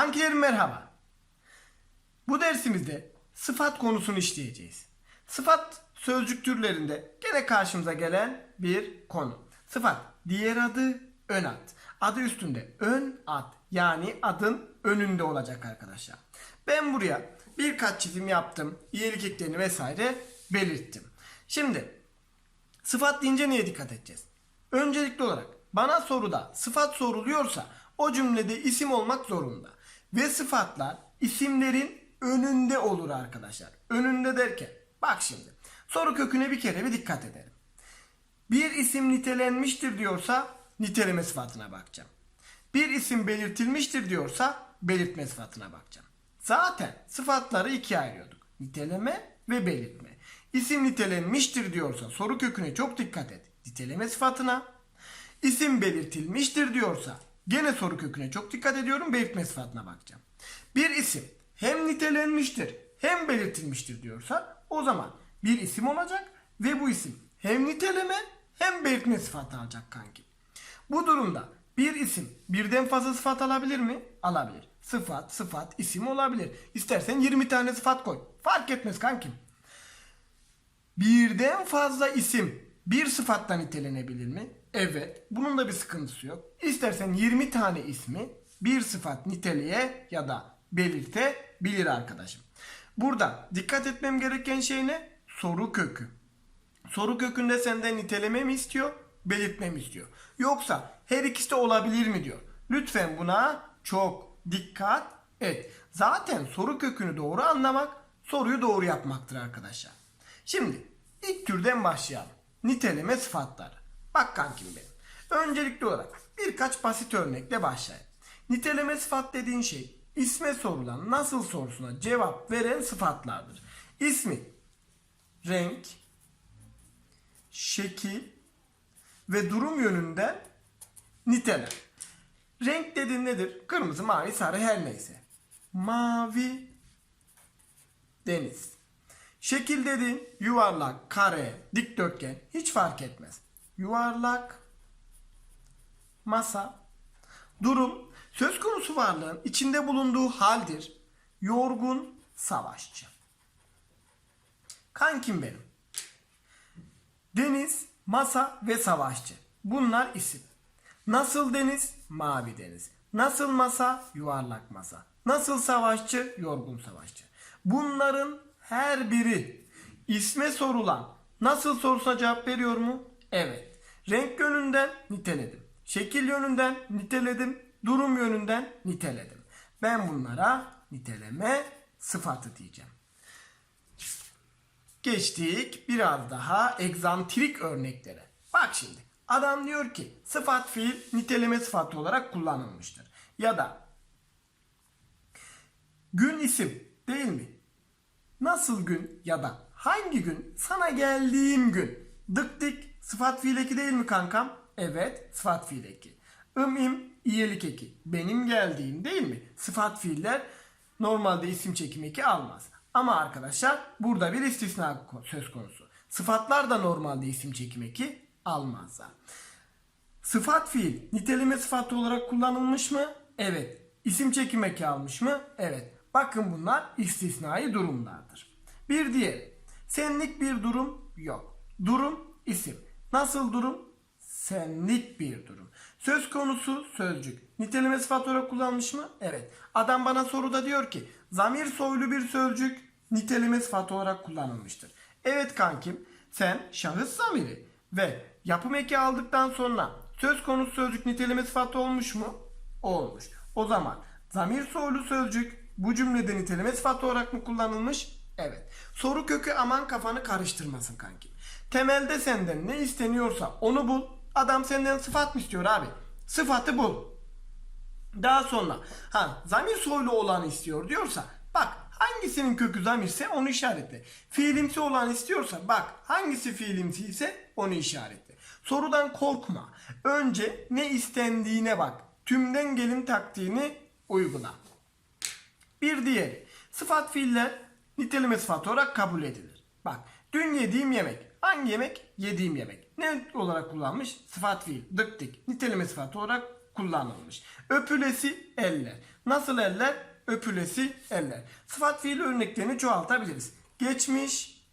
Kankilerim merhaba. Bu dersimizde sıfat konusunu işleyeceğiz. Sıfat sözcük türlerinde gene karşımıza gelen bir konu. Sıfat diğer adı ön ad. Adı üstünde ön ad yani adın önünde olacak arkadaşlar. Ben buraya birkaç çizim yaptım. İyilik eklerini vesaire belirttim. Şimdi Sıfat deyince neye dikkat edeceğiz? Öncelikli olarak bana soruda sıfat soruluyorsa o cümlede isim olmak zorunda. Ve sıfatlar isimlerin önünde olur arkadaşlar. Önünde derken bak şimdi soru köküne bir kere bir dikkat edelim. Bir isim nitelenmiştir diyorsa niteleme sıfatına bakacağım. Bir isim belirtilmiştir diyorsa belirtme sıfatına bakacağım. Zaten sıfatları ikiye ayırıyorduk. Niteleme ve belirtme. İsim nitelenmiştir diyorsa soru köküne çok dikkat et. Niteleme sıfatına. İsim belirtilmiştir diyorsa gene soru köküne çok dikkat ediyorum. Belirtme sıfatına bakacağım. Bir isim hem nitelenmiştir hem belirtilmiştir diyorsa o zaman bir isim olacak ve bu isim hem niteleme hem belirtme sıfatı alacak kanki. Bu durumda bir isim birden fazla sıfat alabilir mi? Alabilir. Sıfat, sıfat, isim olabilir. İstersen 20 tane sıfat koy. Fark etmez kankim. Birden fazla isim bir sıfatla nitelenebilir mi? Evet. Bunun da bir sıkıntısı yok. İstersen 20 tane ismi bir sıfat niteleye ya da belirtebilir arkadaşım. Burada dikkat etmem gereken şey ne? Soru kökü. Soru kökünde senden niteleme mi istiyor, belirtme mi istiyor? Yoksa her ikisi de olabilir mi diyor. Lütfen buna çok dikkat et. Zaten soru kökünü doğru anlamak soruyu doğru yapmaktır arkadaşlar. Şimdi ilk türden başlayalım. Niteleme sıfatları. Bak kankim benim. Öncelikli olarak birkaç basit örnekle başlayalım. Niteleme sıfat dediğin şey isme sorulan nasıl sorusuna cevap veren sıfatlardır. İsmi renk, şekil ve durum yönünden niteler. Renk dediğin nedir? Kırmızı, mavi, sarı her neyse. Mavi deniz. Şekil dediğin yuvarlak, kare, dikdörtgen hiç fark etmez. Yuvarlak masa. Durum söz konusu varlığın içinde bulunduğu haldir. Yorgun savaşçı. Kankim benim. Deniz, masa ve savaşçı. Bunlar isim. Nasıl deniz? Mavi deniz. Nasıl masa? Yuvarlak masa. Nasıl savaşçı? Yorgun savaşçı. Bunların her biri isme sorulan nasıl sorusuna cevap veriyor mu? Evet. Renk yönünden niteledim. Şekil yönünden niteledim. Durum yönünden niteledim. Ben bunlara niteleme sıfatı diyeceğim. Geçtik biraz daha egzantrik örneklere. Bak şimdi adam diyor ki sıfat fiil niteleme sıfatı olarak kullanılmıştır. Ya da gün isim değil mi? Nasıl gün ya da hangi gün sana geldiğim gün dık dik sıfat fiil eki değil mi kankam? Evet sıfat fiil eki. Im im eki. Benim geldiğim değil mi? Sıfat fiiller normalde isim çekim eki almaz. Ama arkadaşlar burada bir istisna söz konusu. Sıfatlar da normalde isim çekim eki almazlar. Sıfat fiil niteleme sıfatı olarak kullanılmış mı? Evet. İsim çekim eki almış mı? Evet. Bakın bunlar istisnai durumlardır. Bir diğeri. Senlik bir durum yok. Durum isim. Nasıl durum? Senlik bir durum. Söz konusu sözcük. Niteleme sıfat olarak kullanmış mı? Evet. Adam bana soruda diyor ki zamir soylu bir sözcük niteleme sıfat olarak kullanılmıştır. Evet kankim sen şahıs zamiri ve yapım eki aldıktan sonra söz konusu sözcük niteleme sıfatı olmuş mu? Olmuş. O zaman zamir soylu sözcük bu cümlede niteleme sıfatı olarak mı kullanılmış? Evet. Soru kökü aman kafanı karıştırmasın kankim. Temelde senden ne isteniyorsa onu bul. Adam senden sıfat mı istiyor abi? Sıfatı bul. Daha sonra ha zamir soylu olanı istiyor diyorsa bak hangisinin kökü zamirse onu işaretle. Fiilimsi olan istiyorsa bak hangisi fiilimsi ise onu işaretle. Sorudan korkma. Önce ne istendiğine bak. Tümden gelin taktiğini uygula. Bir diğeri sıfat fiiller niteleme sıfatı olarak kabul edilir. Bak dün yediğim yemek. Hangi yemek? Yediğim yemek. Ne olarak kullanmış? Sıfat fiil. Dık dik. Niteleme sıfatı olarak kullanılmış. Öpülesi eller. Nasıl eller? Öpülesi eller. Sıfat fiil örneklerini çoğaltabiliriz. Geçmiş,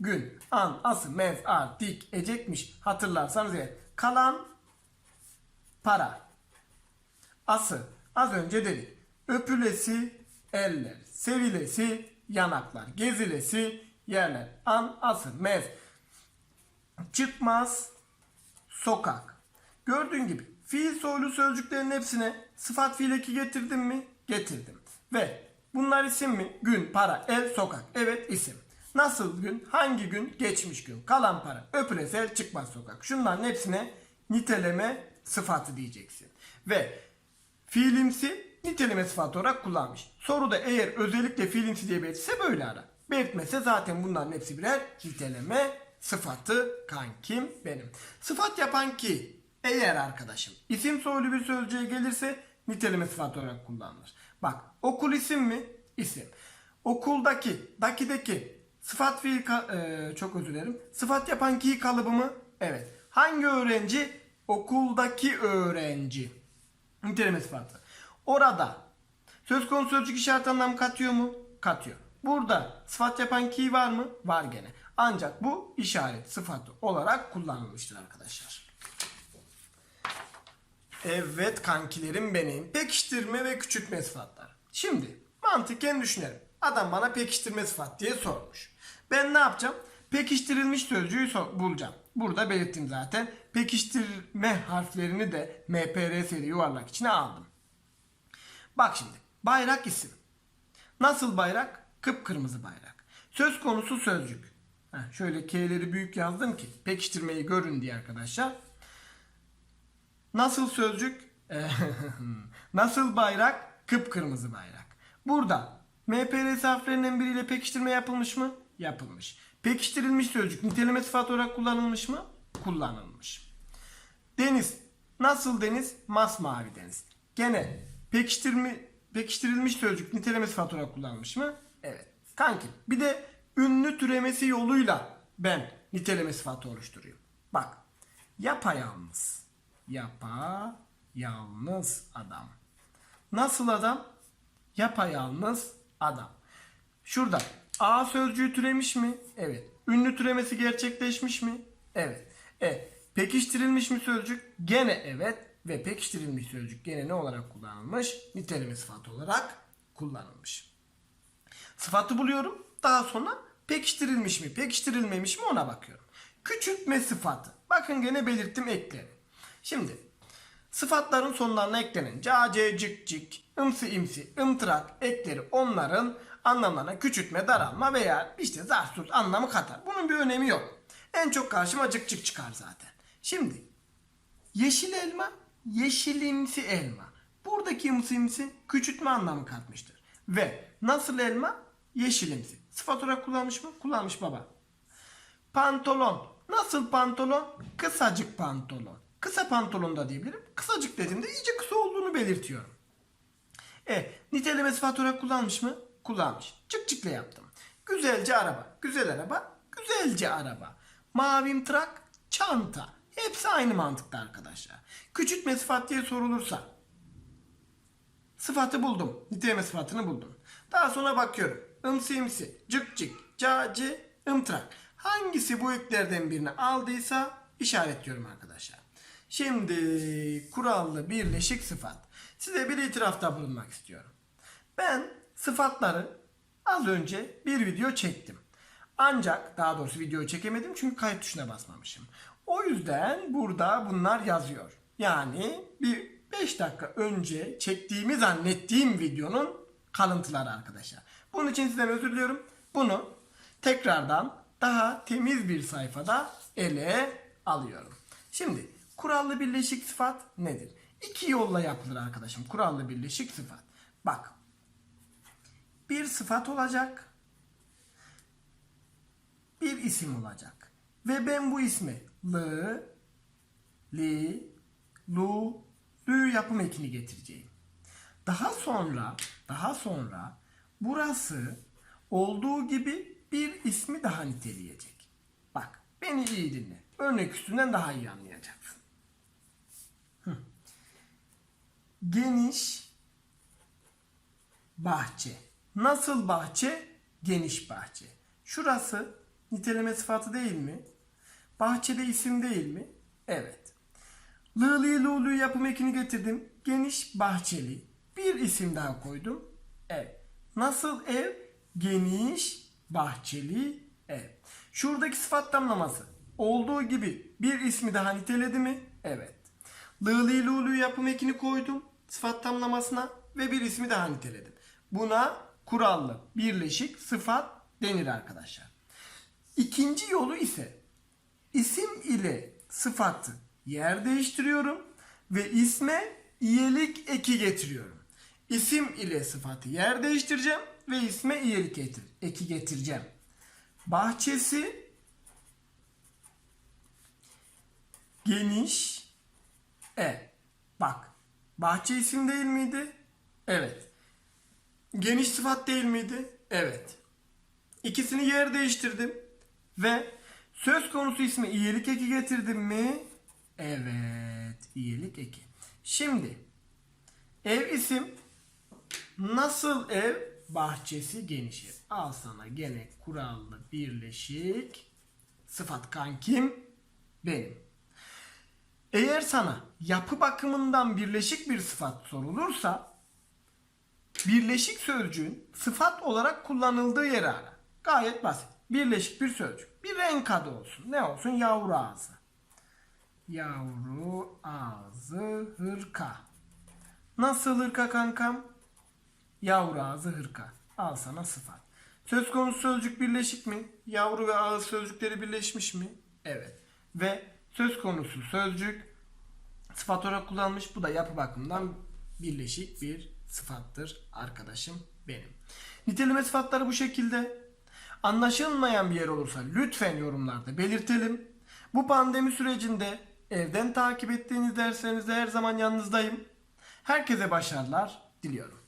gün, an, ası, mez, ar, dik, ecekmiş hatırlarsanız eğer. Kalan, para. Ası, az önce dedik. Öpülesi, eller. Sevilesi, yanaklar. Gezilesi, yerler. An, ası, mez. Çıkmaz, sokak. Gördüğün gibi fiil soylu sözcüklerin hepsine sıfat fiil eki getirdim mi? Getirdim. Ve bunlar isim mi? Gün, para, ev, sokak. Evet isim. Nasıl gün? Hangi gün? Geçmiş gün. Kalan para, öpülesi el, çıkmaz sokak. Şunların hepsine niteleme sıfatı diyeceksin. Ve fiilimsi niteleme sıfatı olarak kullanmış. Soruda eğer özellikle fiilimsi diye belirtse böyle ara. Belirtmese zaten bunların hepsi birer niteleme sıfatı kankim benim. Sıfat yapan ki eğer arkadaşım isim soylu bir sözcüğe gelirse niteleme sıfatı olarak kullanılır. Bak okul isim mi? İsim. Okuldaki, dakideki sıfat fiil e, çok özür dilerim. Sıfat yapan ki kalıbı mı? Evet. Hangi öğrenci? Okuldaki öğrenci. Niteleme sıfatı. Orada söz konusu sözcük işaret anlam katıyor mu? Katıyor. Burada sıfat yapan ki var mı? Var gene. Ancak bu işaret sıfatı olarak kullanılmıştır arkadaşlar. Evet kankilerim benim. Pekiştirme ve küçültme sıfatlar. Şimdi mantıken düşünelim. Adam bana pekiştirme sıfat diye sormuş. Ben ne yapacağım? Pekiştirilmiş sözcüğü bulacağım. Burada belirttim zaten. Pekiştirme harflerini de MPR seri yuvarlak içine aldım. Bak şimdi. Bayrak isim. Nasıl bayrak? Kıpkırmızı bayrak. Söz konusu sözcük. Heh, şöyle K'leri büyük yazdım ki pekiştirmeyi görün diye arkadaşlar. Nasıl sözcük? Nasıl bayrak? Kıpkırmızı bayrak. Burada MPRS harflerinden biriyle pekiştirme yapılmış mı? Yapılmış. Pekiştirilmiş sözcük niteleme sıfat olarak kullanılmış mı? Kullanılmış. Deniz. Nasıl deniz? Masmavi deniz. Gene pekiştirmi, pekiştirilmiş sözcük niteleme sıfat olarak kullanılmış mı? Evet. Kankim bir de ünlü türemesi yoluyla ben niteleme sıfatı oluşturuyorum. Bak. Yapayalnız. Yapa yalnız adam. Nasıl adam? Yapayalnız adam. Şurada A sözcüğü türemiş mi? Evet. Ünlü türemesi gerçekleşmiş mi? Evet. E, pekiştirilmiş mi sözcük? Gene evet. Ve pekiştirilmiş sözcük gene ne olarak kullanılmış? Niteleme sıfatı olarak kullanılmış. Sıfatı buluyorum. Daha sonra pekiştirilmiş mi, pekiştirilmemiş mi ona bakıyorum. Küçültme sıfatı. Bakın gene belirttim ekleri. Şimdi sıfatların sonlarına eklenen ca, ce, cik, cik, ımsı, imsi, ımtırak ekleri onların anlamlarına küçültme, daralma veya işte zarsuz anlamı katar. Bunun bir önemi yok. En çok karşıma cık cık çıkar zaten. Şimdi yeşil elma, yeşilimsi elma. Buradaki ımsı imsi küçültme anlamı katmıştır. Ve nasıl elma? Yeşilimsi. Sıfat olarak kullanmış mı? Kullanmış baba. Pantolon. Nasıl pantolon? Kısacık pantolon. Kısa pantolon da diyebilirim. Kısacık dediğimde iyice kısa olduğunu belirtiyorum. E, niteleme sıfat olarak kullanmış mı? Kullanmış. Çık çıkla yaptım. Güzelce araba. Güzel araba. Güzelce araba. Mavim trak. Çanta. Hepsi aynı mantıkta arkadaşlar. Küçültme sıfat diye sorulursa Sıfatı buldum. Niteleme sıfatını buldum. Daha sonra bakıyorum. Imsi imsi, cık cık, cacı, ımtırak. Hangisi bu eklerden birini aldıysa işaretliyorum arkadaşlar. Şimdi kurallı birleşik sıfat. Size bir itirafta bulunmak istiyorum. Ben sıfatları az önce bir video çektim. Ancak daha doğrusu video çekemedim çünkü kayıt tuşuna basmamışım. O yüzden burada bunlar yazıyor. Yani bir 5 dakika önce çektiğimi zannettiğim videonun kalıntıları arkadaşlar. Bunun için sizden özür diliyorum. Bunu tekrardan daha temiz bir sayfada ele alıyorum. Şimdi kurallı birleşik sıfat nedir? İki yolla yapılır arkadaşım. Kurallı birleşik sıfat. Bak. Bir sıfat olacak. Bir isim olacak. Ve ben bu ismi lı, li, lu, lü yapım ekini getireceğim. Daha sonra, daha sonra burası olduğu gibi bir ismi daha niteleyecek. Bak, beni iyi dinle. Örnek üstünden daha iyi anlayacaksın. Geniş bahçe. Nasıl bahçe? Geniş bahçe. Şurası niteleme sıfatı değil mi? Bahçede isim değil mi? Evet. Lığlı lulu yapım ekini getirdim. Geniş bahçeli. Bir isim daha koydum. Ev. Nasıl ev? Geniş bahçeli ev. Şuradaki sıfat tamlaması. Olduğu gibi bir ismi daha niteledi mi? Evet. Lığlı lulu yapım ekini koydum sıfat tamlamasına ve bir ismi daha niteledim. Buna kurallı birleşik sıfat denir arkadaşlar. İkinci yolu ise isim ile sıfatı yer değiştiriyorum ve isme iyelik eki getiriyorum. İsim ile sıfatı yer değiştireceğim ve isme iyelik getir, eki getireceğim. Bahçesi geniş ev. Bak bahçe isim değil miydi? Evet. Geniş sıfat değil miydi? Evet. İkisini yer değiştirdim. Ve söz konusu ismi iyilik eki getirdim mi? Evet. iyilik eki. Şimdi ev isim nasıl ev? Bahçesi geniş ev. Al sana gene kurallı birleşik sıfat kankim benim. Eğer sana yapı bakımından birleşik bir sıfat sorulursa birleşik sözcüğün sıfat olarak kullanıldığı yeri ara. Gayet basit. Birleşik bir sözcük. Bir renk adı olsun. Ne olsun? Yavru ağzı. Yavru ağzı hırka. Nasıl hırka kankam? Yavru ağzı hırka. Al sana sıfat. Söz konusu sözcük birleşik mi? Yavru ve ağız sözcükleri birleşmiş mi? Evet. Ve söz konusu sözcük sıfat olarak kullanılmış. Bu da yapı bakımından birleşik bir sıfattır arkadaşım benim. Niteleme sıfatları bu şekilde. Anlaşılmayan bir yer olursa lütfen yorumlarda belirtelim. Bu pandemi sürecinde evden takip ettiğiniz derslerinizde her zaman yanınızdayım. Herkese başarılar diliyorum.